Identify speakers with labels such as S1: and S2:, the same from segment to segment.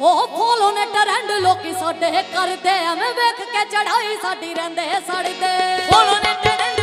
S1: ਉਹ ਫੋਲੋ ਨੇ ਟਰੈਂਡ ਲੋਕੀ ਸਾਡੇ ਕਰਦੇ ਐਵੇਂ ਵੇਖ ਕੇ ਚੜਾਈ ਸਾਡੀ ਰਹਿੰਦੇ ਸੜਦੇ
S2: ਫੋਲੋ ਨੇ ਟਰੈਂਡ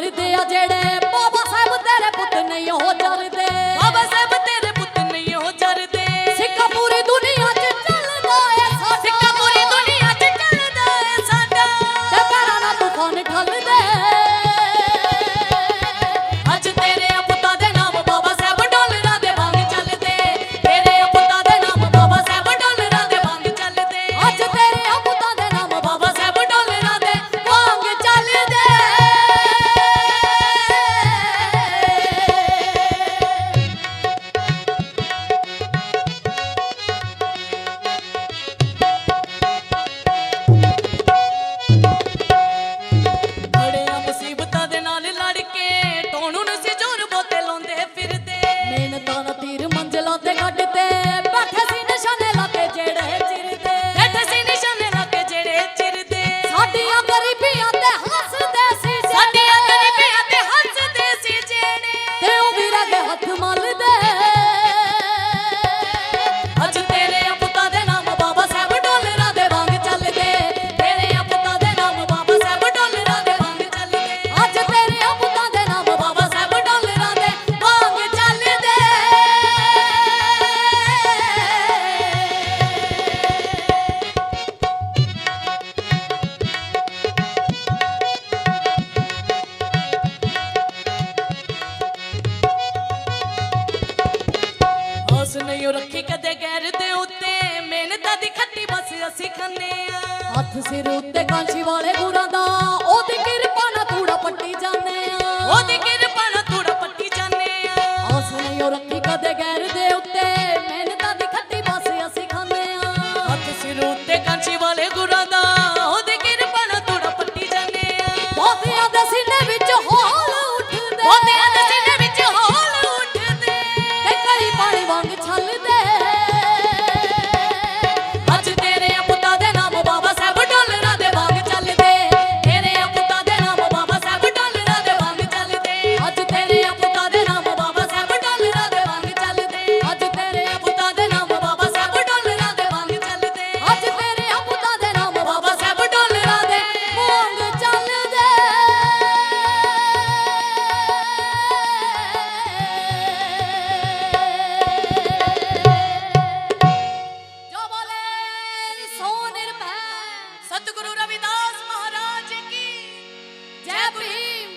S2: ਜਰਦੇ ਆ
S1: ਜਿਹੜੇ। ਬਾਬਾ ਸਾਹਿਬ ਤੇਰੇ ਪੁੱਤ ਨਹੀਂ ਉਹ ਜਰਦੇ
S2: ਬਾਬਾ ਸਾਹਿਬ ਨਹੀਂ ਉਹ ਰੱਖੀ ਕਦੇ ਗੈਰ ਦੇ ਉੱਤੇ। ਮਿਹਨਤਾਂ ਦੀ ਖੱਟੀ ਬਸ ਅਸੀਂ ਖੰਨੇ ਆ
S1: ਹੱਥ ਸਿਰ ਉੱਤੇ ਕਾਂਸੀ ਵਾਲੇ ਗੁਰਾਂ ਦਾ ਉਹਦੀ ਕਿਰਪਾ ਨਾਲ ਧੂੜਾ ਪੱਟੀ ਜਾਂਦੇ ਆ
S2: ਉਹਦੀ